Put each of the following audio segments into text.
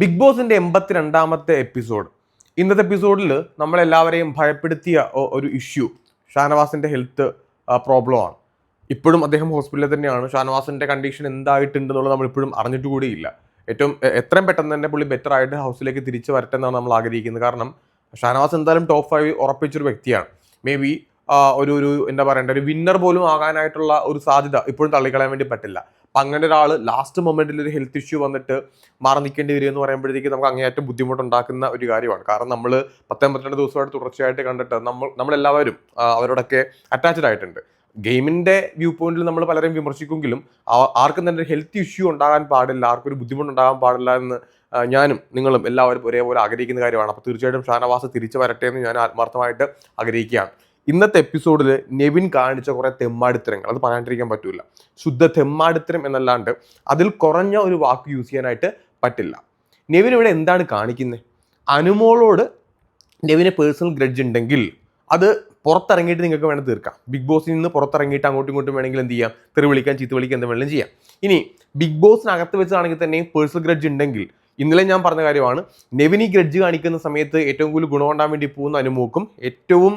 Big ബോസിന്റെ എൺപത്തിരണ്ടാമത്തെ episode. ഇന്നത്തെ എപ്പിസോഡിൽ നമ്മളെല്ലാവരെയും ഭയപ്പെടുത്തിയ ഒരു ഇഷ്യൂ. ഷാനവാസിന്റെ ഹെൽത്ത് പ്രോബ്ലമാണ്. ഇപ്പോഴും അദ്ദേഹം ഹോസ്പിറ്റലിൽ തന്നെയാണ്. ഷാനവാസിന്റെ കണ്ടീഷൻ എന്തായിട്ടുണ്ടെന്നുള്ളത് നമ്മൾ ഇപ്പോഴും അറിഞ്ഞിട്ട് കൂടിയില്ല. ഏറ്റവും എത്രയും പെട്ടെന്ന് തന്നെ പുള്ളി ബെറ്റർ ആയിട്ട് ഹൗസിലേക്ക് തിരിച്ചു വരട്ടെ എന്നാണ് നമ്മൾ ആഗ്രഹിക്കുന്നത്. കാരണം ഷാനവാസ് എന്തായാലും ടോപ്പ് ഫൈവ് ഉറപ്പിച്ചൊരു വ്യക്തിയാണ്. മേ ബി ഒരു ഒരു എന്താ പറയണ്ട ഒരു വിന്നർ പോലും ആകാനായിട്ടുള്ള ഒരു സാധ്യത ഇപ്പോഴും തള്ളിക്കളയാൻ വേണ്ടി പറ്റില്ല. അപ്പം അങ്ങനെ ഒരാൾ ലാസ്റ്റ് മൊമെന്റിൽ ഒരു ഹെൽത്ത് ഇഷ്യൂ വന്നിട്ട് മാറി നിൽക്കേണ്ടി വരും എന്ന് പറയുമ്പോഴത്തേക്ക് നമുക്ക് അങ്ങേയറ്റം ബുദ്ധിമുട്ടുണ്ടാക്കുന്ന ഒരു കാര്യമാണ്. കാരണം നമ്മൾ പത്തേ പത്തൊമ്പത്തിരണ്ട് ദിവസമായിട്ട് തുടർച്ചയായിട്ട് കണ്ടിട്ട് നമ്മൾ നമ്മളെല്ലാവരും അവരോടൊക്കെ അറ്റാച്ച്ഡ് ആയിട്ടുണ്ട്. ഗെയിമിന്റെ വ്യൂ പോയിന്റിൽ നമ്മൾ പലരെയും വിമർശിക്കുമെങ്കിലും ആർക്കും തന്നെ ഒരു ഹെൽത്ത് ഇഷ്യൂ ഉണ്ടാകാൻ പാടില്ല ആർക്കും ഒരു ബുദ്ധിമുട്ടുണ്ടാകാൻ പാടില്ല എന്ന് ഞാനും നിങ്ങളും എല്ലാവരും ഒരേപോലെ ആഗ്രഹിക്കുന്ന കാര്യമാണ്. അപ്പോൾ തീർച്ചയായിട്ടും ഷാനവാസ് തിരിച്ചു വരട്ടെ എന്ന് ഞാൻ ആത്മാർത്ഥമായിട്ട് ആഗ്രഹിക്കുകയാണ്. ഇന്നത്തെ എപ്പിസോഡിൽ നെവിൻ കാണിച്ച കുറേ തെമ്മാടിത്തരങ്ങൾ. അത് പറയാണ്ടിരിക്കാൻ പറ്റില്ല ശുദ്ധ തെമ്മാടിത്തരം എന്നല്ലാണ്ട് അതിൽ കുറഞ്ഞ ഒരു വാക്ക് യൂസ് ചെയ്യാനായിട്ട് പറ്റില്ല. നെവിൻ ഇവിടെ എന്താണ് കാണിക്കുന്നത് അനുമോളോട് നെവിന് പേഴ്സണൽ ഗ്രഡ്ജ് ഉണ്ടെങ്കിൽ അത് പുറത്തിറങ്ങിയിട്ട് നിങ്ങൾക്ക് വേണം തീർക്കാം. ബിഗ് ബോസിൽ നിന്ന് പുറത്തിറങ്ങിയിട്ട് അങ്ങോട്ടും ഇങ്ങോട്ടും വേണമെങ്കിൽ എന്ത് ചെയ്യാം? തെറി വിളിക്കാൻ ചീത്ത വിളിക്കാൻ എന്ത് വേണമെങ്കിലും ചെയ്യാം. ഇനി ബിഗ് ബോസിനകത്ത് വെച്ചാണെങ്കിൽ തന്നെ പേഴ്സണൽ ഗ്രഡ്ജ് ഉണ്ടെങ്കിൽ ഇന്നലെ ഞാൻ പറഞ്ഞ കാര്യമാണ് നെവിനി ഗ്രഡ്ജ് കാണിക്കുന്ന സമയത്ത് ഏറ്റവും കൂടുതൽ ഗുണമുണ്ടാൻ വേണ്ടി പോകുന്ന അനുമോക്കും ഏറ്റവും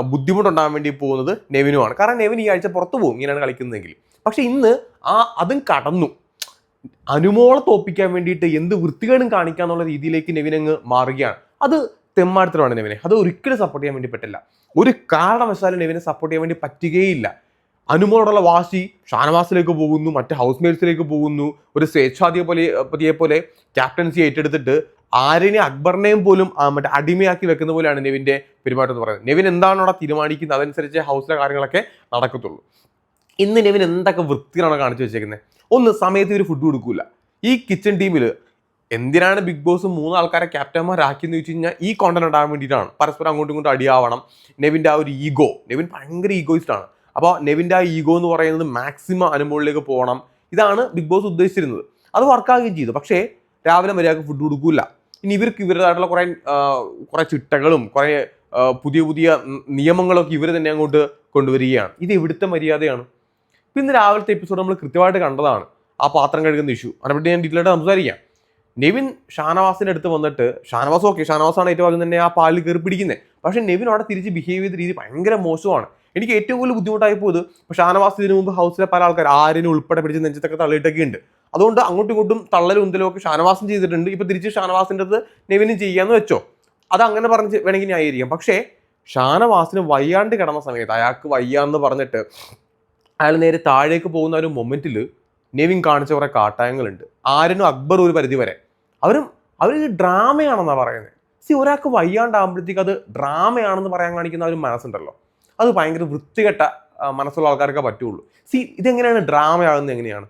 ബുദ്ധിമുട്ടുണ്ടാകാൻ വേണ്ടി പോകുന്നത് നെവിനുമാണ്. കാരണം നെവിൻ ഈ ആഴ്ച പുറത്തു പോകും ഇങ്ങനെയാണ് കളിക്കുന്നതെങ്കിൽ. പക്ഷെ ഇന്ന് ആ അതും കടന്നു. അനുമോളെ തോപ്പിക്കാൻ വേണ്ടിയിട്ട് എന്ത് വൃത്തികേടും കാണിക്കാന്നുള്ള രീതിയിലേക്ക് നെവിൻ അങ്ങ് മാറുകയാണ്. അത് തെമ്മാടത്തിലാണ് നെവിനെ. അത് ഒരിക്കലും സപ്പോർട്ട് ചെയ്യാൻ വേണ്ടി പറ്റില്ല. ഒരു കാരണവശാലും നെവിനെ സപ്പോർട്ട് ചെയ്യാൻ വേണ്ടി പറ്റുകയില്ല. അനുമോളോടുള്ള വാശി ഷാനവാസിലേക്ക് പോകുന്നു മറ്റ് ഹൗസ് മേറ്റ്സിലേക്ക് പോകുന്നു. ഒരു സ്വേച്ഛാധിപതിയെ പോലെ പതിയെ പോലെ ക്യാപ്റ്റൻസി ഏറ്റെടുത്തിട്ട് ആര്യനെ അക്ബറിനെയും പോലും മറ്റേ അടിമയാക്കി വെക്കുന്ന പോലെയാണ് നെവിന്റെ പെരുമാറ്റം എന്ന് പറയുന്നത്. നെവിൻ എന്താണോ അവിടെ തീരുമാനിക്കുന്നത്? അതനുസരിച്ച് ഹൗസിലെ കാര്യങ്ങളൊക്കെ നടക്കത്തുള്ളൂ. ഇന്ന് നെവിൻ എന്തൊക്കെ വൃത്തിയാണ് കാണിച്ചു വെച്ചേക്കുന്നത് ഒന്ന് സമയത്ത് ഒരു ഫുഡ് കൊടുക്കൂല. ഈ കിച്ചൺ ടീമിൽ എന്തിനാണ് ബിഗ് ബോസ് മൂന്ന് ആൾക്കാരെ ക്യാപ്റ്റന്മാരാക്കിയെന്ന് വെച്ച് കഴിഞ്ഞാൽ ഈ കോണ്ടന്റ് ഉണ്ടാകാൻ വേണ്ടിയിട്ടാണ്. പരസ്പരം അങ്ങോട്ടും ഇങ്ങോട്ടും അടിയാവണം. നെവിന്റെ ആ ഒരു ഈഗോ നെവിൻ ഭയങ്കര ഈഗോയിസ്റ്റ് ആണ്. അപ്പോൾ നെവിന്റെ ആ ഈഗോ എന്ന് പറയുന്നത് മാക്സിമം അനുമോളിലേക്ക് പോകണം. ഇതാണ് ബിഗ് ബോസ് ഉദ്ദേശിച്ചിരുന്നത്. അത് വർക്കാവുകയും ചെയ്തു. പക്ഷേ രാവിലെ മര്യാദയ്ക്ക് ഫുഡ് കൊടുക്കൂല. ഇനി ഇവർക്ക് ഇവരുടേതായിട്ടുള്ള കുറേ കുറേ ചിട്ടകളും കുറേ പുതിയ പുതിയ നിയമങ്ങളൊക്കെ ഇവർ തന്നെ അങ്ങോട്ട് കൊണ്ടുവരികയാണ്. ഇത് എവിടുത്തെ മര്യാദയാണ്. ഇന്ന് രാവിലത്തെ എപ്പിസോഡ് നമ്മൾ കൃത്യമായിട്ട് കണ്ടതാണ്. ആ പാത്രം കഴുകുന്ന ഇഷ്യൂ അതിനെപ്പറ്റി ഞാൻ ഡീറ്റെയിൽ ആയിട്ട് സംസാരിക്കാം. നെവിൻ ഷാനവാസിന്റെ അടുത്ത് വന്നിട്ട് ഷാനവാസ് ഓക്കെ ഷാനവാസാണ് ഏറ്റവും ആദ്യം തന്നെ ആ പാലിൽ കയറി പിടിക്കുന്നത് പക്ഷേ നെവിൻ അവിടെ തിരിച്ച് ബിഹേവ് ചെയ്ത രീതി ഭയങ്കര മോശമാണ്. എനിക്ക് ഏറ്റവും കൂടുതൽ ബുദ്ധിമുട്ടായി പോയത് ഷാനവാസ് ഇതിനു മുമ്പ് ഹൗസിലെ പല ആൾക്കാർ ആരിനും ഉൾപ്പെടെ പിടിച്ച് നെഞ്ചത്തൊക്കെ തള്ളിയിട്ടൊക്കെ ഉണ്ട് അതുകൊണ്ട് അങ്ങോട്ടും ഇങ്ങോട്ടും തള്ളലും ഉന്തലും ഒക്കെ ഷാനവാസും ചെയ്തിട്ടുണ്ട്. ഇപ്പൊ തിരിച്ച് ഷാനവാസിന്റെ അത് നെവിനും ചെയ്യാന്ന് വെച്ചോ. അത് അങ്ങനെ പറഞ്ഞ് വേണമെങ്കിൽ ന്യായീകരിക്കാം. പക്ഷേ ഷാനവാസിന് വയ്യാണ്ട് കിടന്ന സമയത്ത് അയാൾക്ക് വയ്യാന്ന് പറഞ്ഞിട്ട് അയാൾ നേരെ താഴേക്ക് പോകുന്ന ഒരു മൊമെന്റിൽ നെവിൻ കാണിച്ച കുറെ കാട്ടായങ്ങളുണ്ട്. ആരനും അക്ബർ ഒരു പരിധി വരെ. അവരും അവർ ഡ്രാമയാണെന്നാണ് പറയുന്നത് സി ഒരാൾക്ക് വയ്യാണ്ടാകുമ്പോഴത്തേക്ക് അത് ഡ്രാമയാണെന്ന് പറയാൻ കാണിക്കുന്ന ഒരു മനസ്സുണ്ടല്ലോ. അത് ഭയങ്കര വൃത്തികെട്ട മനസ്സുള്ള ആൾക്കാർക്കേ പറ്റുള്ളൂ. സി ഇതെങ്ങനെയാണ് ഡ്രാമയാകുന്നത് എങ്ങനെയാണ്?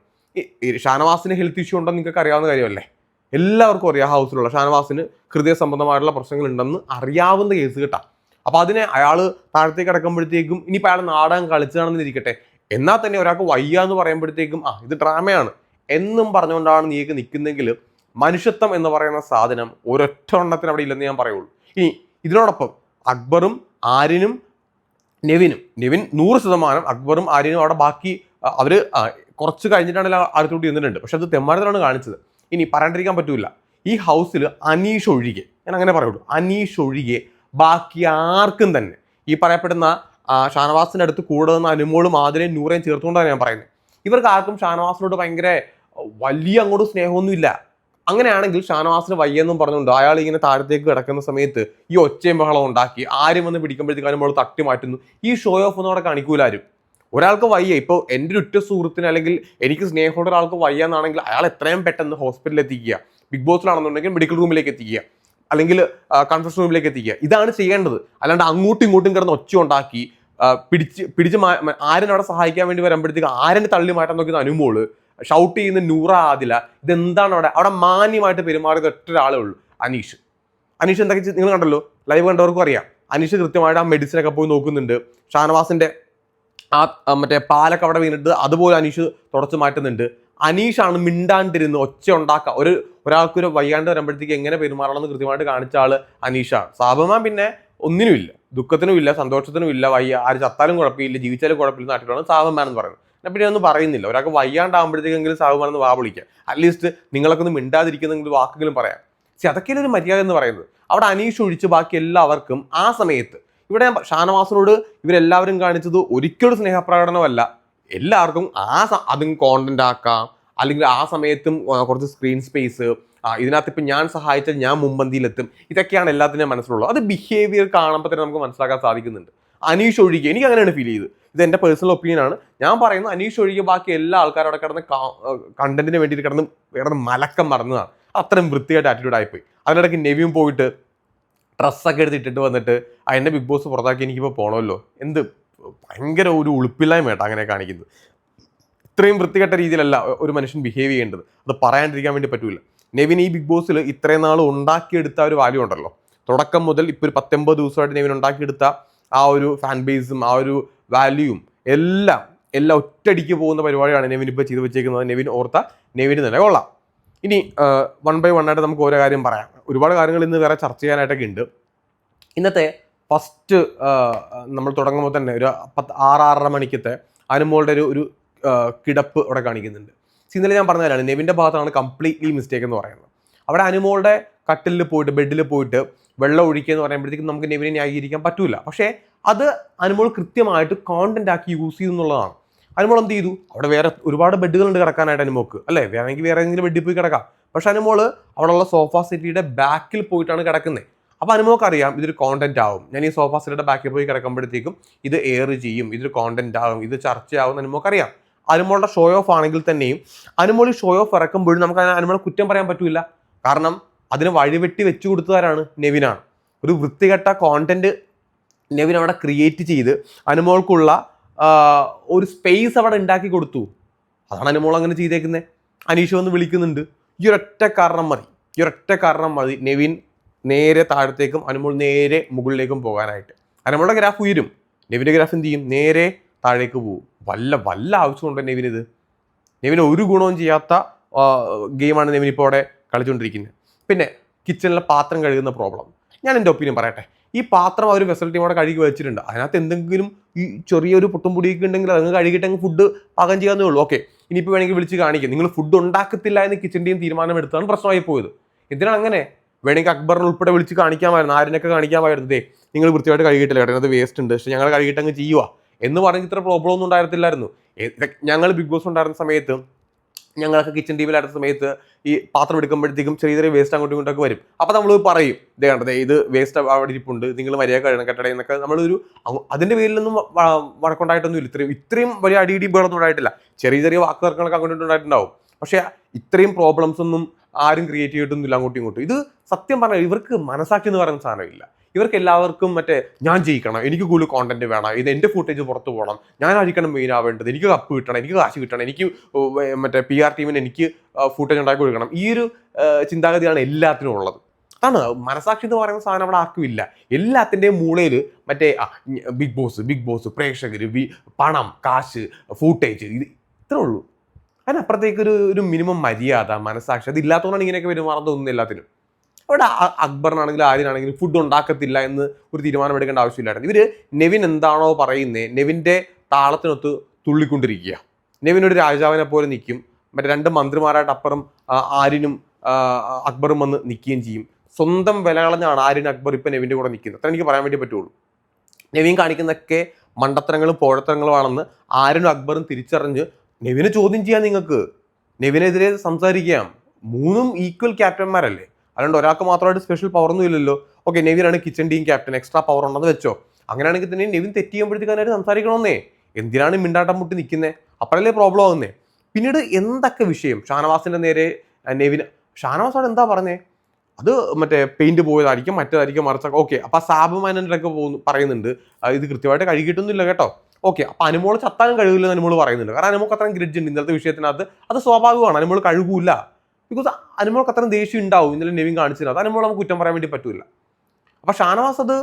ഷാനവാസിന് ഹെൽത്ത് ഇഷ്യൂ ഉണ്ടെന്ന് നിങ്ങൾക്ക് അറിയാവുന്ന കാര്യമല്ലേ? എല്ലാവർക്കും അറിയാം ഹൗസിലുള്ള ഷാനവാസിന് ഹൃദയ സംബന്ധമായിട്ടുള്ള പ്രശ്നങ്ങൾ ഉണ്ടെന്ന് അറിയാവുന്ന കേസ് കേട്ടാ. അപ്പൊ അതിനെ അയാൾ താഴത്തേക്ക് കിടക്കുമ്പോഴത്തേക്കും ഇനിയിപ്പോൾ അയാൾ നാടകം കളിച്ചതാണെന്ന് ഇരിക്കട്ടെ. എന്നാൽ തന്നെ ഒരാൾക്ക് വയ്യ എന്ന് പറയുമ്പോഴത്തേക്കും ആ ഇത് ഡ്രാമയാണ്. എന്നും പറഞ്ഞുകൊണ്ടാണ് നീക്ക് നിൽക്കുന്നെങ്കിൽ മനുഷ്യത്വം എന്ന് പറയുന്ന സാധനം ഒരൊറ്റ എണ്ണത്തിന് അവിടെ ഇല്ലെന്ന് ഞാൻ പറയുള്ളൂ. ഇനി ഇതിനോടൊപ്പം അക്ബറും ആര്യനും നെവിനും നെവിൻ നൂറ് ശതമാനം അക്ബറും ആര്യനും അവിടെ ബാക്കി അവർ കുറച്ച് കഴിഞ്ഞിട്ടാണ് അടുത്തോട്ട് ഇരുന്നിട്ടുണ്ട്. പക്ഷെ അത് തെമ്മാരത്തിലാണ് കാണിച്ചത്. ഇനി പറയാണ്ടിരിക്കാൻ പറ്റൂല. ഈ ഹൗസിൽ അനീഷ് ഒഴികെ ഞാൻ അങ്ങനെ പറയുള്ളൂ അനീഷ് ഒഴികെ ബാക്കി ആർക്കും തന്നെ. ഈ പറയപ്പെടുന്ന ഷാനവാസിന്റെ അടുത്ത് കൂടെ അനുമോളും ആതിരയും നൂറേയും ചേർത്തുകൊണ്ടാണ് ഞാൻ പറയുന്നത്. ഇവർക്ക് ആർക്കും ഷാനവാസിനോട് ഭയങ്കര വലിയ അങ്ങോട്ട് സ്നേഹമൊന്നുമില്ല. അങ്ങനെയാണെങ്കിൽ ഷാനവാസിന് വയ്യെന്നും പറഞ്ഞുകൊണ്ട് അയാൾ ഇങ്ങനെ താഴത്തേക്ക് കിടക്കുന്ന സമയത്ത് ഈ ഒച്ചയും ബഹളം ഉണ്ടാക്കി ആരും വന്ന് പിടിക്കുമ്പോഴത്തേക്കും നമ്മൾ തട്ടി മാറ്റുന്നു. ഈ ഷോ ഓഫ് ഒന്നും അവിടെ കാണിക്കൂലാരും ഒരാൾക്ക് വയ്യ. ഇപ്പോൾ എന്റെ ഉറ്റ സുഹൃത്തിന് അല്ലെങ്കിൽ എനിക്ക് സ്നേഹമുള്ള ഒരാൾക്ക് വയ്യ എന്നാണെങ്കിൽ അയാൾ എത്രയും പെട്ടെന്ന് ഹോസ്പിറ്റലിൽ എത്തിക്കുക. ബിഗ് ബോസിലാണെന്നുണ്ടെങ്കിൽ മെഡിക്കൽ റൂമിലേക്ക് എത്തിക്കുക. അല്ലെങ്കിൽ കൺഫ്യൂഷൻ റൂമിലേക്ക് എത്തിക്കുക. ഇതാണ് ചെയ്യേണ്ടത്. അല്ലാണ്ട് അങ്ങോട്ടും ഇങ്ങോട്ടും കിടന്ന് ഒച്ച ഉണ്ടാക്കി പിടിച്ച് പിടിച്ച് ആരനവിടെ സഹായിക്കാൻ വേണ്ടി വരുമ്പോഴത്തേക്ക് ആരനെ തള്ളി മാറ്റാൻ നോക്കുന്ന അനുമോൾ. ഷൗട്ട് ചെയ്യുന്ന നൂറ ആദില ഇതെന്താണ് അവിടെ? അവിടെ മാന്യമായിട്ട് പെരുമാറിയത് ഒറ്റ ഒരാളേ ഉള്ളൂ അനീഷ്. അനീഷ് എന്തൊക്കെ നിങ്ങൾ കണ്ടല്ലോ ലൈവ് കണ്ടവർക്കും അറിയാം. അനീഷ് കൃത്യമായിട്ട് ആ മെഡിസിനൊക്കെ പോയി നോക്കുന്നുണ്ട്. ഷാനവാസിന്റെ ആ മറ്റേ പാലൊക്കെ അവിടെ വീണിട്ട് അതുപോലെ അനീഷ് തുടച്ചു മാറ്റുന്നുണ്ട്. അനീഷാണ് മിണ്ടാണ്ടിരുന്ന് ഒച്ച ഉണ്ടാക്കുക ഒരു ഒരാൾക്കൊരു വയ്യാണ്ട് വരുമ്പോഴത്തേക്ക് എങ്ങനെ പെരുമാറണമെന്ന് കൃത്യമായിട്ട് കാണിച്ച ആൾ അനീഷാണ്. സാബമാൻ പിന്നെ ഒന്നിനുമില്ല ദുഃഖത്തിനും ഇല്ല സന്തോഷത്തിനും ഇല്ല വയ്യ ആര് ചത്താലും കുഴപ്പമില്ല ജീവിച്ചാലും കുഴപ്പമില്ല നാട്ടിലാണ് സാബമാൻ എന്ന് പറയുന്നത്. പിന്നെ ഒന്നും പറയുന്നില്ല. ഒരാൾക്ക് വയ്യാണ്ടാകുമ്പോഴത്തേക്കെങ്കിലും സാബുമാൻ എന്ന് വാ വിളിക്കുക അറ്റ്ലീസ്റ്റ് നിങ്ങളൊക്കെ ഒന്ന് മിണ്ടാതിരിക്കുന്നെങ്കിൽ വാക്കെങ്കിലും പറയാം. പക്ഷെ അതൊക്കെയാണ് ഒരു മര്യാദ എന്ന് പറയുന്നത്. അവിടെ അനീഷ് ഒഴിച്ച് ബാക്കി എല്ലാവർക്കും ആ സമയത്ത് ഇവിടെ ഷാനവാസിനോട് ഇവരെല്ലാവരും കാണിച്ചത് ഒരിക്കലും സ്നേഹപ്രകടനമല്ല. എല്ലാവർക്കും ആ സ- അതും കോണ്ടന്റ് ആക്കാം. അല്ലെങ്കിൽ ആ സമയത്തും കുറച്ച് സ്ക്രീൻ സ്പേസ് ആ ഇതിനകത്ത് ഇപ്പം ഞാൻ സഹായിച്ചാൽ ഞാൻ മുമ്പന്തിയിലെത്തും ഇതൊക്കെയാണ് എല്ലാത്തിനും മനസ്സിലുള്ളത്. അത് ബിഹേവിയർ കാണുമ്പോൾ തന്നെ നമുക്ക് മനസ്സിലാക്കാൻ സാധിക്കുന്നുണ്ട്. അനീഷ് ഒഴികെ. എനിക്ക് അങ്ങനെയാണ് ഫീൽ ചെയ്ത് ഇത് എന്റെ പേഴ്സണൽ ഒപ്പീനിയൻ ആണ്. ഞാൻ പറയുന്നത് അനീഷ് ഒഴികെ ബാക്കി എല്ലാ ആൾക്കാരും അവിടെ കിടന്ന് കണ്ടന്റിന് വേണ്ടിയിട്ട് കിടന്ന് കിടന്ന് മലക്കം മറന്നതാണ്. അത്രയും വൃത്തിയായിട്ട് ആറ്റിറ്റ്യൂഡ് ആയിപ്പോയി. അതിനിടയ്ക്ക് നെവിയും പോയിട്ട് ഡ്രസ്സൊക്കെ എടുത്ത് ഇട്ടിട്ട് വന്നിട്ട് അതിന്റെ ബിഗ് ബോസ് പുറത്താക്കി എനിക്കിപ്പോൾ പോകണമല്ലോ എന്ത് ഭയങ്കര ഒരു ഉളുപ്പില്ലായ്മ കേട്ടോ അങ്ങനെ കാണിക്കുന്നത്. ഇത്രയും വൃത്തികെട്ട രീതിയിലല്ല ഒരു മനുഷ്യൻ ബിഹേവ് ചെയ്യേണ്ടത്. അത് പറയാണ്ടിരിക്കാൻ വേണ്ടി പറ്റൂല. നെവിൻ ഈ ബിഗ് ബോസിൽ ഇത്രയും നാൾ ഉണ്ടാക്കിയെടുത്ത ഒരു വാല്യൂ ഉണ്ടല്ലോ. തുടക്കം മുതൽ ഇപ്പോൾ ഒരു പത്തൊമ്പത് ദിവസമായിട്ട് നെവിൻ ഉണ്ടാക്കിയെടുത്ത ആ ഒരു ഫാൻ ബേസും ആ ഒരു വാല്യൂയും എല്ലാം എല്ലാം ഒറ്റടിക്ക് പോകുന്ന പരിപാടിയാണ് നെവിൻ ഇപ്പോൾ ചെയ്തു വെച്ചേക്കുന്നത്. നെവിൻ ഓർത്ത നെവിന് തന്നെ കൊള്ളാം. ഇനി വൺ ബൈ വൺ ആയിട്ട് നമുക്ക് ഓരോ കാര്യം പറയാം. ഒരുപാട് കാര്യങ്ങൾ ഇന്ന് വേറെ ചർച്ച ചെയ്യാനായിട്ടൊക്കെ ഉണ്ട്. ഇന്നത്തെ ഫസ്റ്റ് നമ്മൾ തുടങ്ങുമ്പോൾ തന്നെ ഒരു പത്ത് ആറാറര മണിക്കത്തെ അനുമോളുടെ ഒരു ഒരു കിടപ്പ് അവിടെ കാണിക്കുന്നുണ്ട്. ഇന്നലെ ഞാൻ പറഞ്ഞതാണ് നെവിന്റെ ഭാഗത്താണ് കംപ്ലീറ്റ്ലി മിസ്റ്റേക്ക് എന്ന് പറയുന്നത്. അവിടെ അനുമോളുടെ കട്ടിലിൽ പോയിട്ട് ബെഡിൽ പോയിട്ട് വെള്ളം ഒഴിക്കുക എന്ന് പറയുമ്പോഴത്തേക്കും നമുക്ക് നെവിനെ ന്യായീകരിക്കാൻ പറ്റൂല. പക്ഷേ അത് അനുമോൾ കൃത്യമായിട്ട് കോണ്ടന്റ് ആക്കി യൂസ് ചെയ്തു എന്നുള്ളതാണ്. അനുമോൾ എന്ത് ചെയ്തു? അവിടെ വേറെ ഒരുപാട് ബെഡുകളുണ്ട് കിടക്കാനായിട്ട് അനുമോക്ക് അല്ലേ? വേണമെങ്കിൽ വേറെ ഏതെങ്കിലും ബെഡിൽ പോയി കിടക്കാം. പക്ഷെ അനുമോൾ അവിടെയുള്ള സോഫ സെറ്റിയുടെ ബാക്കിൽ പോയിട്ടാണ് കിടക്കുന്നത് അപ്പോൾ അനുമോക്ക് അറിയാം ഇതൊരു കോണ്ടന്റ് ആവും. ഞാൻ ഈ സോഫ സെറ്റിയുടെ ബാക്കിൽ പോയി കിടക്കുമ്പോഴത്തേക്കും ഇത് എയർ ചെയ്യും ഇതൊരു കോണ്ടന്റ് ആവും ഇത് ചർച്ചയാവും എന്ന് അനുമോക്ക് അറിയാം അനുമോളുടെ ഷോ ഓഫ് ആണെങ്കിൽ തന്നെയും അനുമോൾ ഷോ ഓഫ് ഇറക്കുമ്പോഴും നമുക്ക് അനുമോളെ കുറ്റം പറയാൻ പറ്റില്ല കാരണം അതിന് വഴിവെട്ടി വെച്ചു കൊടുത്തവരാണ് നെവിനാണ്. ഒരു വൃത്തികെട്ട കോണ്ടന്റ് നെവിൻ അവിടെ ക്രിയേറ്റ് ചെയ്ത് അനുമോൾക്കുള്ള ഒരു സ്പേസ് അവിടെ ഉണ്ടാക്കി കൊടുത്തു. അതാണ് അനുമോൾ അങ്ങനെ ചെയ്തേക്കുന്നത് അനീഷ് വന്ന് വിളിക്കുന്നുണ്ട്. ഈ ഒരൊറ്റ കാരണം മതി. ഈ ഒരൊറ്റ കാരണം മതി നെവിൻ നേരെ താഴത്തേക്കും അനുമോൾ നേരെ മുകളിലേക്കും പോകാനായിട്ട്. അനുമോളുടെ ഗ്രാഫ് ഉയരും. നെവിന്റെ ഗ്രാഫ് എന്ത് ചെയ്യും? നേരെ താഴേക്ക് പോകും. വല്ല വല്ല ആവശ്യമുണ്ടോ നെവിൻ ഇത് നെവിന് ഒരു ഗുണവും ചെയ്യാത്ത ഗെയിമാണ് നെവിൻ ഇപ്പോൾ അവിടെ കളിച്ചുകൊണ്ടിരിക്കുന്നത് പിന്നെ കിച്ചണിലെ പാത്രം കഴുകുന്ന പ്രോബ്ലം ഞാൻ എന്റെ ഒപ്പീനിയൻ പറയട്ടെ. ഈ പാത്രം അവർ വെസൽ ടീമോടെ കഴുകി വെച്ചിട്ടുണ്ട്. അതിനകത്ത് എന്തെങ്കിലും ഈ ചെറിയൊരു പൊട്ടും പൊടിയൊക്കെ ഉണ്ടെങ്കിൽ അതങ്ങ് കഴുകിയിട്ട് അങ്ങ് ഫുഡ് പാകം ചെയ്യാന്നേ ഉള്ളൂ. ഓക്കെ ഇനിയിപ്പോൾ വേണമെങ്കിൽ വിളിച്ച് കാണിക്കും. നിങ്ങൾ ഫുഡ് ഉണ്ടാക്കത്തില്ല എന്ന് കിച്ചൺ ടീം തീരുമാനമെടുത്താണ് പ്രശ്നമായി പോയത്. എന്തിനാണ് അങ്ങനെ? വേണമെങ്കിൽ അക്ബറിനെ ഉൾപ്പെടെ വിളിച്ച് കാണിക്കാമായിരുന്നു. ആരിനൊക്കെ കാണിക്കാമായിരുന്നു. ദേ നിങ്ങൾ വൃത്തിയായിട്ട് കഴുകിയിട്ടില്ല കേട്ടോ. അത് വേസ്റ്റ് ഉണ്ട്. പക്ഷേ ഞങ്ങൾ കഴുകിയിട്ട് അങ്ങ് ചെയ്യുക എന്ന് പറഞ്ഞ് ഇത്ര പ്രോബ്ലം ഒന്നും ഉണ്ടായിരുന്നില്ലായിരുന്നു ഞങ്ങൾ ബിഗ് ബോസ് ഉണ്ടായിരുന്ന സമയത്ത് ഞങ്ങളൊക്കെ കിച്ചൺ ടീമിലായിരുന്ന സമയത്ത് ഈ പാത്രം എടുക്കുമ്പോഴത്തേക്കും ചെറിയ ചെറിയ വേസ്റ്റ് അങ്ങോട്ടും ഇങ്ങോട്ടൊക്കെ വരും. അപ്പോൾ നമ്മൾ പറയും ഇതേ കണ്ടത് ഇത് വേസ്റ്റ് അവിടെ ഇരിപ്പുണ്ട് നിങ്ങൾ മര്യാദ കഴുകണം കെട്ടടേ എന്നൊക്കെ നമ്മളൊരു അതിന്റെ പേരിലൊന്നും വഴക്കുണ്ടായിട്ടൊന്നും ഇല്ല. ഇത്രയും ഇത്രയും വലിയ അടിയിടി ബേളൊന്നും ഉണ്ടായിട്ടില്ല. ചെറിയ ചെറിയ വാക്ക് തർക്കങ്ങളൊക്കെ അങ്ങോട്ടും ഉണ്ടായിട്ടുണ്ടാവും. പക്ഷേ ഇത്രയും പ്രോബ്ലംസ് ഒന്നും ആരും ക്രിയേറ്റ് ചെയ്തിട്ടൊന്നുമില്ല അങ്ങോട്ടും ഇങ്ങോട്ടും. ഇത് സത്യം പറഞ്ഞാൽ ഇവർക്ക് മനസ്സാക്കി എന്ന് പറയുന്ന സാധനമില്ല. ഇവർക്ക് എല്ലാവർക്കും മറ്റേ ഞാൻ ജയിക്കണം എനിക്ക് കൂടുതൽ കോണ്ടന്റ് വേണം ഇത് എന്റെ ഫുട്ടേജ് പുറത്ത് പോകണം ഞാൻ ആയിരിക്കണം മെയിൻ ആവേണ്ടത് എനിക്ക് കപ്പ് കിട്ടണം എനിക്ക് കാശ് കിട്ടണം എനിക്ക് മറ്റേ പി ആർ ടീമിന് എനിക്ക് ഫുട്ടേജ് ഉണ്ടാക്കി കൊടുക്കണം. ഈ ഒരു ചിന്താഗതിയാണ് എല്ലാത്തിനും ഉള്ളത്. അതാണ് മനസാക്ഷി എന്ന് പറയുന്ന സാധനം അവിടെ ആർക്കും ഇല്ല. എല്ലാത്തിന്റെയും മൂളയിൽ മറ്റേ ബിഗ് ബോസ് ബിഗ് ബോസ് പ്രേക്ഷകർ പണം കാശ് ഫൂട്ടേജ് ഇത് ഇത്രേ ഉള്ളൂ. അതിനപ്പുറത്തേക്ക് ഒരു ഒരു മിനിമം മര്യാദ മനസാക്ഷി അതില്ലാത്തതുകൊണ്ടാണ് ഇങ്ങനെയൊക്കെ പെരുമാറുന്നത് ഒന്നും എല്ലാത്തിനും. അവിടെ അക്ബറിനാണെങ്കിലും ആര്യനാണെങ്കിലും ഫുഡ് ഉണ്ടാക്കത്തില്ല എന്ന് ഒരു തീരുമാനമെടുക്കേണ്ട ആവശ്യമില്ലായിരുന്നു. ഇവർ നെവിൻ എന്താണോ പറയുന്നത് നെവിന്റെ താളത്തിനൊത്ത് തുള്ളിക്കൊണ്ടിരിക്കുക. നെവിൻ ഒരു രാജാവിനെ പോലെ നിൽക്കും മറ്റേ രണ്ട് മന്ത്രിമാരായിട്ട് അപ്പുറം ആര്യനും അക്ബറും വന്ന് നിൽക്കുകയും ചെയ്യും. സ്വന്തം വില കളഞ്ഞാണ് ആര്യൻ അക്ബർ ഇപ്പം നെവിന്റെ കൂടെ നിൽക്കുന്നത്. അത്ര എനിക്ക് പറയാൻ വേണ്ടി പറ്റുള്ളൂ. നെവിൻ കാണിക്കുന്നതൊക്കെ മണ്ടത്തരങ്ങളും പോഴത്തരങ്ങളുമാണെന്ന് ആര്യനും അക്ബറും തിരിച്ചറിഞ്ഞ് നെവിനെ ചോദ്യം ചെയ്യാം നിങ്ങൾക്ക്. നെവിനെതിരെ സംസാരിക്കാം. മൂന്നും ഈക്വൽ ക്യാപ്റ്റന്മാരല്ലേ അതുകൊണ്ട് ഒരാൾക്ക് മാത്രമായിട്ട് സ്പെഷ്യൽ പവർ ഒന്നും ഇല്ലല്ലോ. Okay നെവിനാണ് kitchen team captain extra power ഉണ്ടെന്ന് വെച്ചോ. അങ്ങനെയാണെങ്കിൽ തന്നെ നെവിൻ തെറ്റ് ചെയ്യുമ്പോഴത്തേക്ക് അതിനായിട്ട് സംസാരിക്കണമെന്നേ എന്തിനാണ് മിണ്ടാട്ടം മുട്ടി നിൽക്കുന്നത് അപ്പോഴല്ലേ പ്രോബ്ലം ആവുന്നേ? പിന്നീട് എന്തൊക്കെ വിഷയം? ഷാനവാസിന്റെ നേരെ നെവിൻ ഷാനവാസോട് എന്താ പറഞ്ഞേ? അത് മറ്റേ പെയിന്റ് പോയതായിരിക്കും മറ്റേതായിരിക്കും മറിച്ചൊക്കെ ഓക്കെ അപ്പൊ സാബ് മാനേജറൊക്കെ പോകുന്നു പറയുന്നുണ്ട്. ഇത് കൃത്യമായിട്ട് കഴുകിയിട്ടൊന്നുമില്ല കേട്ടോ. ഓക്കെ അപ്പൊ അനുമോൾ ചത്താനും കഴിവില്ലെന്ന് അനുമോൾ പറയുന്നുണ്ട്. കാരണം അനുമോൾക്ക് അത്രയും ഗ്രിഡ്ജ് ഉണ്ട് ഇന്നത്തെ വിഷയത്തിനകത്ത്. അത് സ്വാഭാവികമാണ് അനുമോൾ കഴുകൂല. ബിക്കോസ് അനുമോൾക്ക് അത്രയും ദേഷ്യം ഉണ്ടാവും. ഇന്നലെ നെവിൻ കാണിച്ചില്ല. അത് അനുമോൾ നമുക്ക് കുറ്റം പറയാൻ വേണ്ടി പറ്റില്ല അപ്പോൾ ഷാനവാസ് അത്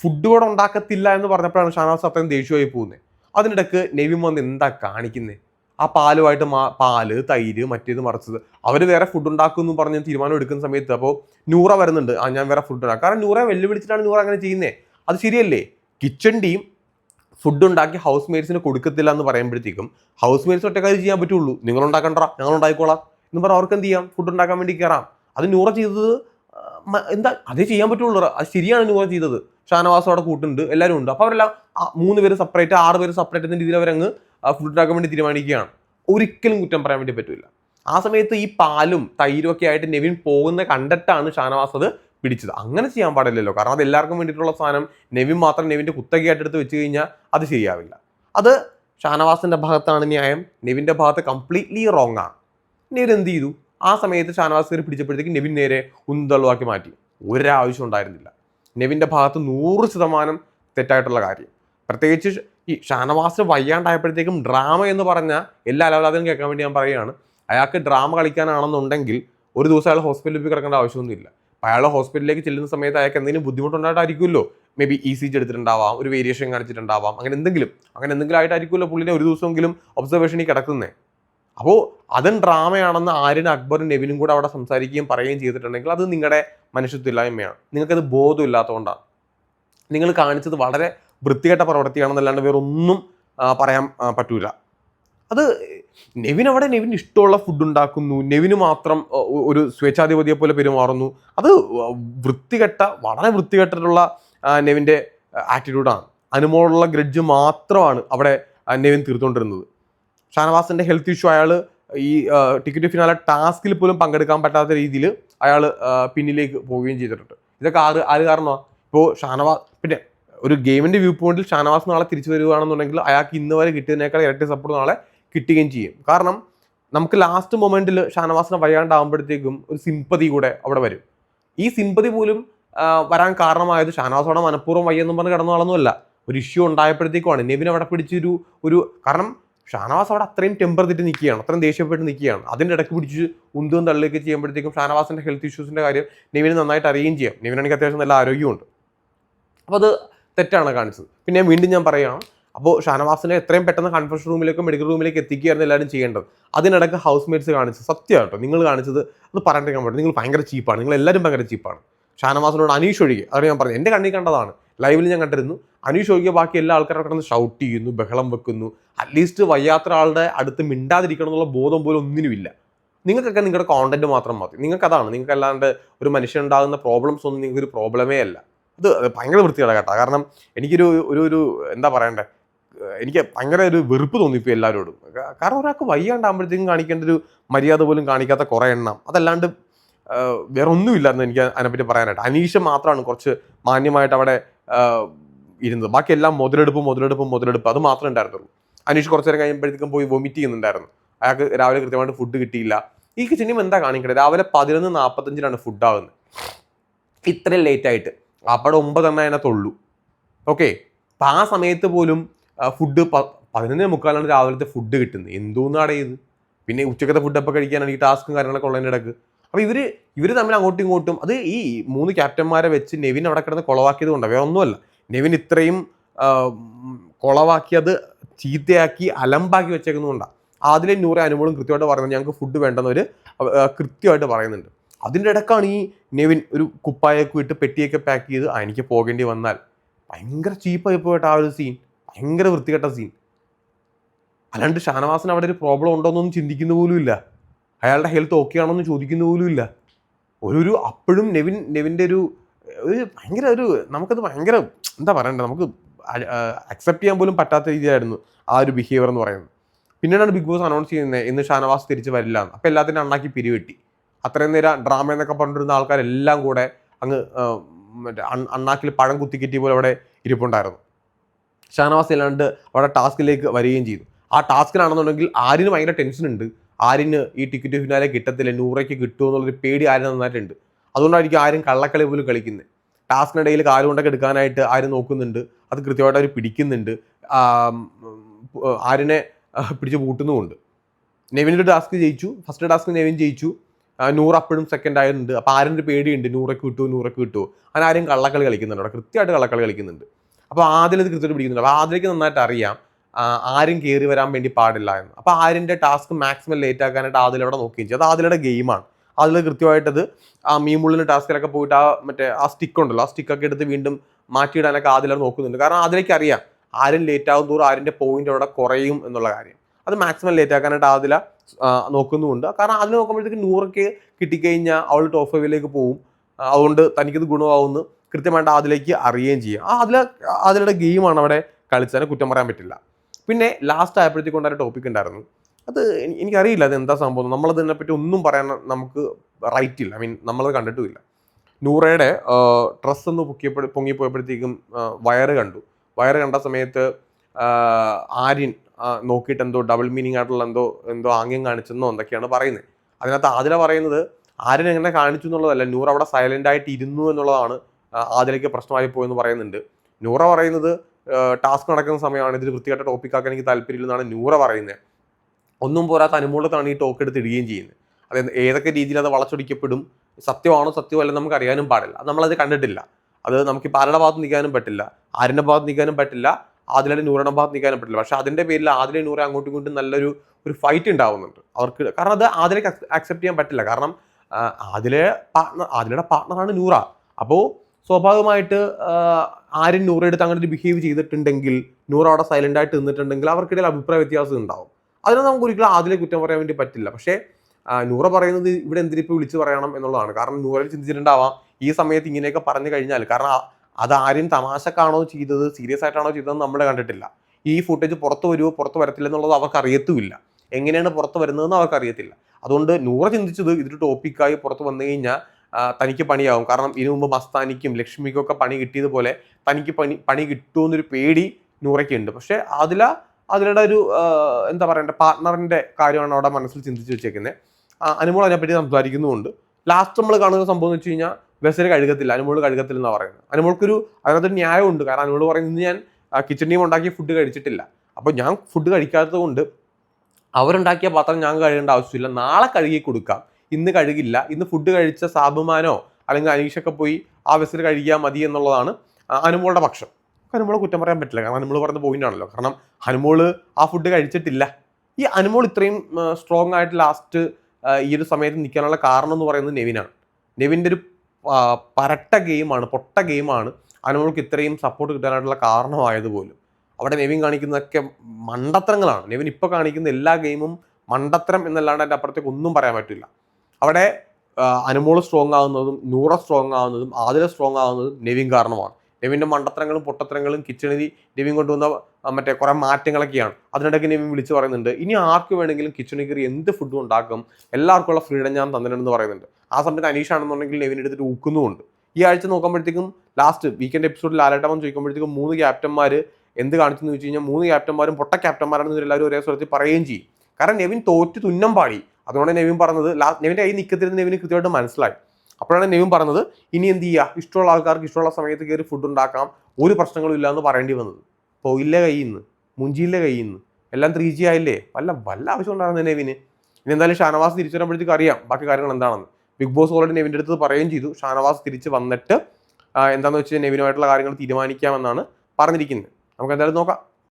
ഫുഡ് കൂടെ ഉണ്ടാക്കത്തില്ല എന്ന് പറഞ്ഞപ്പോഴാണ് ഷാനവാസ് അത്രയും ദേഷ്യമായി പോകുന്നത് അതിനിടക്ക് നെവിൻ വന്ന് എന്താ കാണിക്കുന്നത് ആ പാലുമായിട്ട് മാ പാൽ തൈര് മറ്റേത് മറിച്ചത്. അവർ വേറെ ഫുഡ് ഉണ്ടാക്കും എന്ന് പറഞ്ഞ് തീരുമാനം എടുക്കുന്ന സമയത്ത് അപ്പോൾ നൂറ വരുന്നുണ്ട്. ആ ഞാൻ വേറെ ഫുഡ് ഉണ്ടാക്കാം. കാരണം നൂറ വെല്ലുവിളിച്ചിട്ടാണ് നൂറ അങ്ങനെ ചെയ്യുന്നത് അത് ശരിയല്ലേ? കിച്ചൺ ടീം ഫുഡ് ഉണ്ടാക്കി ഹൗസ് മേറ്റ്സിന് കൊടുക്കത്തില്ല എന്ന് പറയുമ്പോഴത്തേക്കും ഹൗസ് മേറ്റ്സ് ഒറ്റക്കാര് ചെയ്യാൻ പറ്റുള്ളൂ. നിങ്ങൾ ഉണ്ടാക്കണ്ട ഞങ്ങൾ ഉണ്ടാക്കിക്കോളാം എന്ന് പറഞ്ഞാൽ അവർക്ക് എന്ത് ചെയ്യാം? ഫുഡ് ഉണ്ടാക്കാൻ വേണ്ടി കയറാം അത് നൂറ ചെയ്തത് എന്താ അതേ ചെയ്യാൻ പറ്റുള്ളൂ അത് ശരിയാണ് നൂറ ചെയ്തത്. ഷാനവാസ് അവിടെ കൂട്ടുണ്ട് എല്ലാവരും ഉണ്ട്. അപ്പോൾ അവരെല്ലാം മൂന്ന് പേര് സെപ്പറേറ്റ് ആറ് പേര് സെപ്പറേറ്റ് എന്ന രീതിയിൽ അവരങ്ങ് ഫുഡ് ഉണ്ടാക്കാൻ വേണ്ടി തീരുമാനിക്കുകയാണ്. ഒരിക്കലും കുറ്റം പറയാൻ വേണ്ടി പറ്റില്ല ആ സമയത്ത് ഈ പാലും തൈരും ഒക്കെ ആയിട്ട് നെവിൻ പോകുന്ന കണ്ടിട്ടാണ് ഷാനവാസ് അത് പിടിച്ചത്. അങ്ങനെ ചെയ്യാൻ പാടില്ലല്ലോ. കാരണം അത് എല്ലാവർക്കും വേണ്ടിയിട്ടുള്ള സാധനം. നെവിൻ മാത്രം നെവിന്റെ കുത്തകയായിട്ട് എടുത്ത് വെച്ച് കഴിഞ്ഞാൽ അത് ശരിയാവില്ല. അത് ഷാനവാസിന്റെ ഭാഗത്താണ് ന്യായം. നെവിന്റെ ഭാഗത്ത് കംപ്ലീറ്റ്ലി റോങ് ആണ്. നെവിൻ എന്ത് ചെയ്തു ആ സമയത്ത് ഷാനവാസ് കയറി പിടിച്ചപ്പോഴത്തേക്ക് നെവിൻ നേരെ ഉന്തള്ളുവാക്കി മാറ്റി. ഒരാവശ്യം ഉണ്ടായിരുന്നില്ല. നെവിന്റെ ഭാഗത്ത് നൂറ് ശതമാനം തെറ്റായിട്ടുള്ള കാര്യം. പ്രത്യേകിച്ച് ഈ ഷാനവാസ് വയ്യാണ്ടായപ്പോഴത്തേക്കും ഡ്രാമ എന്ന് പറഞ്ഞ എല്ലാ അലവലാതെയും കേൾക്കാൻ വേണ്ടി ഞാൻ പറയുകയാണ്. അയാൾക്ക് ഡ്രാമ കളിക്കാനാണെന്നുണ്ടെങ്കിൽ ഒരു ദിവസം അയാൾ ഹോസ്പിറ്റലിൽ പോയി കിടക്കേണ്ട ആവശ്യമൊന്നുമില്ല. അപ്പോൾ അയാൾ ഹോസ്പിറ്റലിലേക്ക് ചെല്ലുന്ന സമയത്ത് അയാൾക്ക് എന്തെങ്കിലും ബുദ്ധിമുട്ടുണ്ടായിട്ടായിരിക്കുമല്ലോ? Maybe E C G എടുത്തിട്ടുണ്ടാവാം ഒരു വേരിയേഷൻ കാണിച്ചിട്ടുണ്ടാവാം അങ്ങനെ എന്തെങ്കിലും. അങ്ങനെ എന്തെങ്കിലും ആയിട്ടായിരിക്കുമല്ലോ പുള്ളിനെ ഒരു ദിവസമെങ്കിലും ഒബ്സർവേഷനിൽ കിടക്കുന്നേ. അപ്പോൾ അതും ഡ്രാമയാണെന്ന് ആര്യൻ അക്ബറും നെവിനും കൂടെ അവിടെ സംസാരിക്കുകയും പറയുകയും ചെയ്തിട്ടുണ്ടെങ്കിൽ അത് നിങ്ങളുടെ മനുഷ്യത്വമില്ലായ്മയാണ്. നിങ്ങൾക്കത് ബോധമില്ലാത്തതുകൊണ്ടാണ് നിങ്ങൾ കാണിച്ചത് വളരെ വൃത്തികെട്ട പ്രവൃത്തിയാണെന്നല്ലാണ്ട് വേറെ ഒന്നും ആ, പറയാൻ പറ്റൂല. അത് നെവിൻ അവിടെ നെവിൻ ഇഷ്ടമുള്ള ഫുഡ് ഉണ്ടാക്കുന്നു. നെവിന് മാത്രം ഒരു സ്വേച്ഛാധിപതിയെ പോലെ പെരുമാറുന്നു. അത് വൃത്തികെട്ട വളരെ വൃത്തികെട്ടിട്ടുള്ള നെവിന്റെ ആറ്റിറ്റ്യൂഡാണ് അനുമോളുള്ള ഗ്രഡ്ജ് മാത്രമാണ് അവിടെ നെവിൻ തീർത്തുകൊണ്ടിരുന്നത്. ഷാനവാസിന്റെ ഹെൽത്ത് ഇഷ്യൂ അയാൾ ഈ ടിക്കറ്റ് ഫിനാലെ ടാസ്കിൽ പോലും പങ്കെടുക്കാൻ പറ്റാത്ത രീതിയിൽ അയാൾ പിന്നിലേക്ക് പോവുകയും ചെയ്തിട്ടുണ്ട്. ഇതൊക്കെ ആറ് ആര് കാരണമാണ് ഇപ്പോൾ ഷാനവാസ് പിന്നെ ഒരു ഗെയിമിന്റെ വ്യൂ പോയിന്റിൽ ഷാനവാസ് നാളെ തിരിച്ചു വരികയാണെന്നുണ്ടെങ്കിൽ അയാൾക്ക് ഇന്ന് വരെ കിട്ടിയതിനേക്കാൾ ഇരട്ടി സപ്പോർട്ട് നാളെ കിട്ടുകയും ചെയ്യും. കാരണം നമുക്ക് ലാസ്റ്റ് മൊമെന്റിൽ ഷാനവാസിനെ വയ്യാണ്ടാകുമ്പോഴത്തേക്കും ഒരു സിമ്പതി കൂടെ അവിടെ വരും. ഈ സിമ്പതി പോലും വരാൻ കാരണമായത് ഷാനവാസ് അവിടെ മനഃപൂർവം വയ്യെന്നും പറഞ്ഞ് കിടന്നു ഒരു ഇഷ്യൂ ഉണ്ടായപ്പോഴത്തേക്കുമാണ്. നെവിൻ അവിടെ പിടിച്ചൊരു ഒരു കാരണം ഷാനവാസ് അവിടെ അത്രയും ടെമ്പർ തെറ്റി നിൽക്കുകയാണ് അത്രയും ദേഷ്യപ്പെട്ട് നിൽക്കുകയാണ് അതിന്റെ ഇടയ്ക്ക് പിടിച്ച് ഉന്തും തള്ളിലേക്ക് ചെയ്യുമ്പോഴത്തേക്കും ഷാനവാസിന്റെ ഹെൽത്ത് ഇഷ്യൂസിന്റെ കാര്യം നെവിന് നന്നായിട്ട് അറിയുകയും ചെയ്യാം. നെവിനാണെങ്കിൽ അത്യാവശ്യം നല്ല ആരോഗ്യമുണ്ട്. അപ്പോൾ അത് തെറ്റാണ് കാണിച്ചത്. പിന്നെ വീണ്ടും ഞാൻ പറയുകയാണ് അപ്പോൾ ഷാനവാസിനെ എത്രയും പെട്ടെന്ന് കൺഫ്രഷൻ റൂമിലേക്കോ മെഡിക്കൽ റൂമിലേക്ക് എത്തിക്കുകയായിരുന്നു എല്ലാവരും ചെയ്യേണ്ടത്. അതിനിടയ്ക്ക് ഹൗസ് മേറ്റ്സ് കാണിച്ചത് സത്യമാണ് കേട്ടോ നിങ്ങൾ കാണിച്ചത് അത് പറഞ്ഞിരിക്കാൻ പറ്റും നിങ്ങൾ ഭയങ്കര ചീപ്പാണ് നിങ്ങൾ എല്ലാവരും ഭയങ്കര ചീപ്പാണ്. ഷാനവാസിനോട് അനീഷ് ഒഴികെ അതാണ് ഞാൻ പറഞ്ഞത്. എന്റെ കണ്ണിൽ കണ്ടതാണ്. ലൈവിൽ ഞാൻ കണ്ടിരുന്നു. അനീഷ് ഒഴികെ ബാക്കി എല്ലാ ആൾക്കാരും കിടന്ന് ഷൗട്ട് ചെയ്യുന്നു ബഹളം വെക്കുന്നു. അറ്റ്ലീസ്റ്റ് വയ്യാത്ത ആളുടെ അടുത്ത് മിണ്ടാതിരിക്കണം എന്നുള്ള ബോധം പോലും ഒന്നിനുമില്ല. നിങ്ങൾക്കൊക്കെ നിങ്ങളുടെ കോണ്ടന്റ് മാത്രം മതി. നിങ്ങൾക്ക് അതാണ് നിങ്ങൾക്ക് അല്ലാണ്ട് ഒരു മനുഷ്യൻ ഉണ്ടാകുന്ന പ്രോബ്ലംസ് ഒന്നും നിങ്ങൾക്കൊരു പ്രോബ്ലമേ അല്ല. അത് ഭയങ്കര വൃത്തിയുള്ള കേട്ടോ. കാരണം എനിക്കൊരു ഒരു ഒരു എന്താ പറയണ്ടേ? എനിക്ക് ഭയങ്കര ഒരു വെറുപ്പ് തോന്നിപ്പോയി എല്ലാവരോടും. കാരണം ഒരാൾക്ക് വയ്യാണ്ടാകുമ്പോഴത്തേക്കും കാണിക്കേണ്ട ഒരു മര്യാദ പോലും കാണിക്കാത്ത കുറേ എണ്ണം. അതല്ലാണ്ട് വേറെ ഒന്നുമില്ലായിരുന്നു എനിക്ക് അതിനെപ്പറ്റി പറയാനായിട്ട്. അനീഷ മാത്രമാണ് കുറച്ച് മാന്യമായിട്ട് അവിടെ ഇരുന്നത്. ബാക്കിയെല്ലാം മുതലെടുപ്പ് മുതലെടുപ്പ് മുതലെടുപ്പ്. അത് മാത്രമേ ഉണ്ടായിരുന്നുള്ളൂ. അനീഷ് കുറച്ചു നേരം കഴിയുമ്പോഴത്തേക്കും പോയി വൊമിറ്റ് ചെയ്യുന്നുണ്ടായിരുന്നു. അയാൾക്ക് രാവിലെ കൃത്യമായിട്ട് ഫുഡ് കിട്ടിയില്ല. ഈ കിച്ചണിയും എന്താ കാണിക്കണത് രാവിലെ പതിനൊന്ന് നാൽപ്പത്തഞ്ചിനാണ് ഫുഡ് ആവുന്നത്. ഇത്രയും ലേറ്റ് ആയിട്ട്. അവിടെ ഒമ്പതെണ്ണ അതിനകത്തുള്ളൂ ഓക്കെ അപ്പം ആ സമയത്ത് പോലും ഫുഡ് പതിനൊന്നേ മുക്കാലാണ് രാവിലത്തെ ഫുഡ് കിട്ടുന്നത്. എന്തോന്നാടെ ഇത്? പിന്നെ ഉച്ചക്കത്തെ ഫുഡ് അപ്പോൾ കഴിക്കാനാണ് ഈ ടാസ്കും കാര്യങ്ങളൊക്കെ ഉള്ളതിന്റെ ഇടയ്ക്ക്? അപ്പോൾ ഇവർ ഇവർ തമ്മിൽ അങ്ങോട്ടും ഇങ്ങോട്ടും അത് ഈ മൂന്ന് ക്യാപ്റ്റന്മാരെ വെച്ച് നെവിൻ അവിടെ കിടന്ന് കുളവാക്കിയത് കൊണ്ടാണ് വേറെ ഒന്നുമല്ല. നെവിൻ ഇത്രയും കുളവാക്കിയത് ചീത്തയാക്കി അലമ്പാക്കി വെച്ചേക്കുന്നതുകൊണ്ടാണ് അതിലെ നൂറ് അനുമോളും കൃത്യമായിട്ട് പറയുന്നത് ഞങ്ങൾക്ക് ഫുഡ് വേണ്ടെന്നവർ കൃത്യമായിട്ട് പറയുന്നുണ്ട്. അതിന്റെ ഇടക്കാണ് ഈ നെവിൻ ഒരു കുപ്പായൊക്കെ ഇട്ട് പെട്ടിയൊക്കെ പാക്ക് ചെയ്ത് എനിക്ക് പോകേണ്ടി വന്നാൽ. ഭയങ്കര ചീപ്പായി പോയിട്ട് ആ ഒരു സീൻ ഭയങ്കര വൃത്തികെട്ട സീൻ അല്ലാണ്ട് ഷാനവാസിന് അവിടെ ഒരു പ്രോബ്ലം ഉണ്ടോ എന്നൊന്നും ചിന്തിക്കുന്ന പോലും ഇല്ല. അയാളുടെ ഹെൽത്ത് ഓക്കെ ആണോ എന്ന് ചോദിക്കുന്ന പോലും ഇല്ല. ഒരു അപ്പോഴും നെവിൻ നെവിന്റെ ഒരു ഒരു ഭയങ്കര ഒരു നമുക്കത് ഭയങ്കര എന്താ പറയണ്ടേ? നമുക്ക് അക്സെപ്റ്റ് ചെയ്യാൻ പോലും പറ്റാത്ത രീതിയായിരുന്നു ആ ഒരു ബിഹേവിയർ എന്ന് പറയുന്നത്. പിന്നീടാണ് ബിഗ് ബോസ് അനൗൺസ് ചെയ്യുന്നത് ഇന്ന് ഷാനവാസ് തിരിച്ച് വരില്ല അപ്പോൾ എല്ലാത്തിനും അണ്ണാക്കി പിരിവെട്ടി. അത്രയും നേരം ഡ്രാമ എന്നൊക്കെ പറഞ്ഞിരുന്ന ആൾക്കാരെല്ലാം കൂടെ അങ്ങ് മറ്റേ അണ്ണാക്കിൽ പഴം കുത്തിക്കിറ്റി പോലെ അവിടെ ഇരിപ്പുണ്ടായിരുന്നു. ഷാനവാസ് ഇല്ലാണ്ട് അവിടെ ടാസ്കിലേക്ക് വരികയും ചെയ്തു. ആ ടാസ്കിലാണെന്നുണ്ടെങ്കിൽ ആരിന് ഭയങ്കര ടെൻഷൻ ഉണ്ട്. ആരിന് ഈ ടിക്കറ്റ് ഫിനാലെ കിട്ടത്തില്ല നൂറയ്ക്ക് കിട്ടുമോ എന്നുള്ളൊരു പേടി ആരും നന്നായിട്ടുണ്ട്. അതുകൊണ്ടായിരിക്കും ആരും കള്ളക്കളി പോലും കളിക്കുന്നത് ടാസ്കിനിടയിൽ കാലുകൊണ്ടൊക്കെ എടുക്കാനായിട്ട് ആരും നോക്കുന്നുണ്ട് അത് കൃത്യമായിട്ട് അവർ പിടിക്കുന്നുണ്ട് ആരിനെ പിടിച്ച് പൂട്ടുന്നുമുണ്ട്. നെവിന്റെ ടാസ്ക് ജയിച്ചു ഫസ്റ്റ് ടാസ്ക് നെവിൻ ജയിച്ചു. നൂറ് അപ്പോഴും സെക്കൻഡ് ആയിട്ടുണ്ട്. അപ്പോൾ ആരിന്റെ പേടിയുണ്ട് നൂറൊക്കെ കിട്ടുമോ നൂറൊക്കെ കിട്ടുമോ അങ്ങനെ ആരും കള്ളക്കളി കളിക്കുന്നുണ്ട് അവിടെ കൃത്യമായിട്ട് കള്ളക്കളി കളിക്കുന്നുണ്ട്. അപ്പോൾ ആദ്യം ഇത് കൃത്യമായിട്ട് പിടിക്കുന്നുണ്ട്. അപ്പോൾ ആദ്യക്ക് നന്നായിട്ട് അറിയാം ആരും കയറി വരാൻ വേണ്ടി പാടില്ല എന്ന്. അപ്പോൾ ആരിന്റെ ടാസ്ക് മാക്സിമം ലേറ്റ് ആക്കാനായിട്ട് ആദ്യം അവിടെ നോക്കുകയും ചെയ്യും? അത് ആദ്യം ഗെയിമാണ് അതിൽ കൃത്യമായിട്ടത് ആ മീമുള്ളിന് ടാസ്കിലൊക്കെ പോയിട്ട് ആ മറ്റേ ആ സ്റ്റിക്ക് ഉണ്ടല്ലോ ആ സ്റ്റിക്കൊക്കെ എടുത്ത് വീണ്ടും മാറ്റിയിടാനൊക്കെ ആദില നോക്കുന്നുണ്ട്. കാരണം അതിലേക്ക് അറിയാം ആരും ലേറ്റ് ആകും തോറും ആരിന്റെ പോയിന്റ് അവിടെ കുറയും എന്നുള്ള കാര്യം. അത് മാക്സിമം ലേറ്റ് ആക്കാനായിട്ട് ആദില നോക്കുന്നുമുണ്ട്. കാരണം അതിൽ നോക്കുമ്പോഴത്തേക്ക് നൂറൊക്കെ കിട്ടിക്കഴിഞ്ഞാൽ അവൾ ടോപ്പ് ഫൈവിലേക്ക് ആ, അതുകൊണ്ട് തനിക്കത് ഗുണമാവുമെന്ന് കൃത്യമായിട്ട് അതിലേക്ക് അറിയുകയും ചെയ്യാം. ആ അതിലെ അതിലൂടെ ഗെയിമാണ് അവിടെ കളിച്ചാൽ കുറ്റം പറയാൻ പറ്റില്ല. പിന്നെ ലാസ്റ്റ് ആയപ്പോഴത്തേക്കൊണ്ടൊരു ടോപ്പിക് ഉണ്ടായിരുന്നു. അത് എനി- എനിക്കറിയില്ല അത് എന്താ സംഭവം. നമ്മൾ അതിനെപ്പറ്റി ഒന്നും പറയാൻ നമുക്ക് റൈറ്റ് ഇല്ല ഐ മീൻ നമ്മളത് കണ്ടിട്ടുമില്ല. നൂറയുടെ ഡ്രസ്സ് ഒന്ന് പൊക്കിയപ്പോ പൊങ്ങിപ്പോയപ്പോഴത്തേക്കും വയറ് കണ്ടു. വയറ് കണ്ട സമയത്ത് ആര്യൻ നോക്കിയിട്ട് എന്തോ ഡബിൾ മീനിങ് ആയിട്ടുള്ള എന്തോ എന്തോ ആംഗ്യം കാണിച്ചെന്നോ എന്തൊക്കെയാണ് പറയുന്നത്. അതിനകത്ത് ആതിര പറയുന്നത് ആര്യൻ എങ്ങനെ കാണിച്ചു എന്നുള്ളതല്ല നൂറ് അവിടെ സൈലന്റ് ആയിട്ട് ഇരുന്നു എന്നുള്ളതാണ് ആദിലേക്ക് പ്രശ്നമായി പോയെന്ന് പറയുന്നുണ്ട്. നൂറ പറയുന്നത് ടാസ്ക് നടക്കുന്ന സമയമാണ് ഇതിൽ വൃത്തിയായിട്ട് ടോപ്പിക്കാക്കാൻ എനിക്ക് താല്പര്യമില്ലെന്നാണ് നൂറ പറയുന്നത്. ഒന്നും പോരാത്ത അനുമൂലത്താണ് ഈ ടോക്ക് എടുത്ത് ഇടുകയും ചെയ്യുന്നത്. അത് ഏതൊക്കെ രീതിയിൽ അത് വളച്ചൊടിക്കപ്പെടും സത്യമാണോ സത്യമല്ലെന്ന് നമുക്ക് അറിയാനും പാടില്ല. അത് നമ്മളത് കണ്ടിട്ടില്ല. അത് നമുക്ക് ആരുടെ ഭാഗത്ത് നിൽക്കാനും പറ്റില്ല ആരിന്റെ ഭാഗത്ത് നിൽക്കാനും പറ്റില്ല ആദിലയുടെ നൂറിന്റെ ഭാഗത്ത് നിൽക്കാനും പറ്റില്ല. പക്ഷേ അതിന്റെ പേരിൽ ആദിലെ നൂറ് അങ്ങോട്ടും ഇങ്ങോട്ടും നല്ലൊരു ഒരു ഫൈറ്റ് ഉണ്ടാവുന്നുണ്ട്. അവർക്ക് കാരണം അത് ആദിലേക്ക് അക്സെപ്റ്റ് ചെയ്യാൻ പറ്റില്ല. കാരണം ആദിലെ പാർട്ണർ ആദിലയുടെ പാർട്ണറാണ് നൂറ. അപ്പോൾ സ്വാഭാവികമായിട്ട് ആരും നൂറെടുത്ത് അങ്ങനെ ഒരു ബിഹേവ് ചെയ്തിട്ടുണ്ടെങ്കിൽ നൂറ അവിടെ സൈലന്റ് ആയിട്ട് നിന്നിട്ടുണ്ടെങ്കിൽ അവർക്കിടയിൽ അഭിപ്രായ വ്യത്യാസം ഉണ്ടാവും. അതിനെ നമുക്ക് ഒരിക്കലും ആദ്യം കുറ്റം പറയാൻ വേണ്ടി പറ്റില്ല. പക്ഷേ നൂറ പറയുന്നത് ഇവിടെ എന്തിനിപ്പോൾ വിളിച്ചു പറയണം എന്നുള്ളതാണ്. കാരണം നൂറയിൽ ചിന്തിച്ചിട്ടുണ്ടാവാം ഈ സമയത്ത് ഇങ്ങനെയൊക്കെ പറഞ്ഞു കഴിഞ്ഞാൽ കാരണം അത് തമാശക്കാണോ ചെയ്തത് സീരിയസ് ആയിട്ടാണോ ചെയ്തതെന്ന് നമ്മൾ കണ്ടിട്ടില്ല. ഈ ഫുട്ടേജ് പുറത്ത് വരുമോ പുറത്ത് വരത്തില്ല എന്നുള്ളത് അവർക്ക് അറിയത്തുമില്ല. എങ്ങനെയാണ് പുറത്ത് വരുന്നതെന്ന് അവർക്ക് അറിയത്തില്ല. അതുകൊണ്ട് നൂറ ചിന്തിച്ചത് ഇതൊരു ടോപ്പിക്കായി പുറത്ത് വന്നു കഴിഞ്ഞാൽ തനിക്ക് പണിയാവും. കാരണം ഇതിനു മുമ്പ് മസ്താനിക്കും ലക്ഷ്മിക്കും ഒക്കെ പണി കിട്ടിയതുപോലെ തനിക്ക് പണി പണി കിട്ടുമെന്നൊരു പേടി നൂറയ്ക്കുണ്ട്. പക്ഷേ അതില അതിലുള്ള ഒരു എന്താ പറയണ്ടേ പാർട്ട്ണറിന്റെ കാര്യമാണ് അവിടെ മനസ്സിൽ ചിന്തിച്ച് വെച്ചേക്കുന്നത് അനുമോൾ അതിനെപ്പറ്റി സംസാരിക്കുന്നുമുണ്ട്. ലാസ്റ്റ് നമ്മൾ കാണുന്ന സംഭവം എന്ന് വെച്ച് കഴിഞ്ഞാൽ ബസ്സിൽ കഴുകത്തില്ല അനുമോൾ കഴുകത്തില്ല എന്നാണ് പറയുന്നത്. അനുമോൾക്കൊരു അതിനകത്തൊരു ന്യായമുണ്ട്. കാരണം അനുമോൾ പറയുന്നത് "ഇന്ന് ഞാൻ കിച്ചൺ ടീം ഉണ്ടാക്കിയ ഫുഡ് കഴിച്ചിട്ടില്ല. അപ്പോൾ ഞാൻ ഫുഡ് കഴിക്കാത്തത് കൊണ്ട് അവരുണ്ടാക്കിയ പാത്രം ഞാൻ കഴുകേണ്ട ആവശ്യമില്ല. നാളെ കഴുകി കൊടുക്കാം. ഇന്ന് കഴുകില്ല. ഇന്ന് ഫുഡ് കഴിച്ച സാബുമാനോ അല്ലെങ്കിൽ അനീഷൊക്കെ പോയി ആ ബസ്സിൽ കഴുകിയാൽ മതി എന്നുള്ളതാണ് അനുമോളുടെ പക്ഷം. അനുമോളെ കുറ്റം പറയാൻ പറ്റില്ല. കാരണം അനുമോൾ പറഞ്ഞ പോയിന്റ് ആണല്ലോ. കാരണം ഹനുമോൾ ആ ഫുഡ് കഴിച്ചിട്ടില്ല. ഈ അനുമോൾ ഇത്രയും സ്ട്രോങ് ആയിട്ട് ലാസ്റ്റ് ഈ ഒരു സമയത്ത് നിൽക്കാനുള്ള കാരണം എന്ന് പറയുന്നത് നെവിനാണ്. നെവിന്റെ ഒരു പരട്ട ഗെയിമാണ് പൊട്ട ഗെയിമാണ് അനുമോൾക്ക് ഇത്രയും സപ്പോർട്ട് കിട്ടാനായിട്ടുള്ള കാരണമായത് പോലും. അവിടെ നെവിൻ കാണിക്കുന്നതൊക്കെ മണ്ടത്തരങ്ങളാണ്. നെവിൻ ഇപ്പോൾ കാണിക്കുന്ന എല്ലാ ഗെയിമും മണ്ടത്തരം എന്നല്ലാണ്ട് അതിന്റെ അപ്പുറത്തേക്ക് ഒന്നും പറയാൻ പറ്റില്ല. അവിടെ അനുമോൾ സ്ട്രോങ് ആവുന്നതും നൂറ സ്ട്രോങ് ആവുന്നതും ആദില സ്ട്രോങ് ആവുന്നതും നെവിൻ കാരണമാണ്. നെവിന്റെ മണ്ടത്തരങ്ങളും പൊട്ടത്തരങ്ങളും കിച്ചണിൽ നെവിൻ കൊണ്ടുവന്ന മറ്റേ കുറേ മാറ്റങ്ങളൊക്കെയാണ്. അതിനിടയ്ക്ക് നെവിൻ വിളിച്ച് പറയുന്നുണ്ട് ഇനി ആർക്ക് വേണമെങ്കിലും കിച്ചണിൽ കയറി എന്ത് ഫുഡും ഉണ്ടാക്കും? എല്ലാവർക്കും ഉള്ള ഫ്രീഡം ഞാൻ തന്നിട്ടുണ്ടെന്ന് പറയുന്നുണ്ട്. ആ സമയത്ത് അനീഷാണെന്നുണ്ടെങ്കിൽ നെവിൻ എടുത്തിട്ട് ഊക്കുന്നുമുണ്ട്. ഈ ആഴ്ച നോക്കുമ്പോഴത്തേക്കും ലാസ്റ്റ് വീക്കെൻഡ് എപ്പിസോഡിൽ ലാലേട്ടവൻ ചോദിക്കുമ്പോഴത്തേക്കും മൂന്ന് ക്യാപ്റ്റന്മാർ എന്ത് കാണിച്ചെന്ന് വെച്ച് കഴിഞ്ഞാൽ മൂന്ന് ക്യാപ്റ്റന്മാരും പൊട്ട ക്യാപ്റ്റന്മാരാണെന്ന് എല്ലാവരും ഒരേ സ്വരത്തിൽ പറയുകയും ചെയ്യും. കാരണം നെവിൻ തോറ്റ് തുന്നം പാടി. അതുകൊണ്ട് നെവിൻ പറഞ്ഞത് ലാസ്റ്റ് നെവിന്റെ കൈ നിൽക്കത്തിരുന്ന് നെവിന് കൃത്യമായിട്ട് മനസ്സിലായി. അപ്പോഴാണ് നെയ്യും പറഞ്ഞത് ഇനി എന്ത് ചെയ്യുക ഇഷ്ടമുള്ള ആൾക്കാർക്ക് ഇഷ്ടമുള്ള സമയത്ത് കയറി ഫുഡ് ഉണ്ടാക്കാം. ഒരു പ്രശ്നങ്ങളും ഇല്ല എന്ന് പറയേണ്ടി വന്നത്. പോയില്ലേ കയ്യിൽ നിന്ന് മുഞ്ചിയില്ല കയ്യിൽ നിന്ന് എല്ലാം ത്രീ ജി ആയില്ലേ? വല്ല വല്ല ആവശ്യം ഉണ്ടായിരുന്നു നെവിന്. ഇനി എന്തായാലും ഷാനവാസ് തിരിച്ചു വരുമ്പോഴത്തേക്ക് അറിയാം ബാക്കി കാര്യങ്ങൾ എന്താണെന്ന്. ബിഗ് ബോസ് ഓൾറെഡി നെവിന്റെ അടുത്ത് പറയുകയും ചെയ്തു. ഷാനവാസ് തിരിച്ച് വന്നിട്ട് എന്താണെന്ന് വെച്ചാൽ നെവിനുമായിട്ടുള്ള കാര്യങ്ങൾ തീരുമാനിക്കാമെന്നാണ് പറഞ്ഞിരിക്കുന്നത്. നമുക്ക് എന്തായാലും നോക്കാം.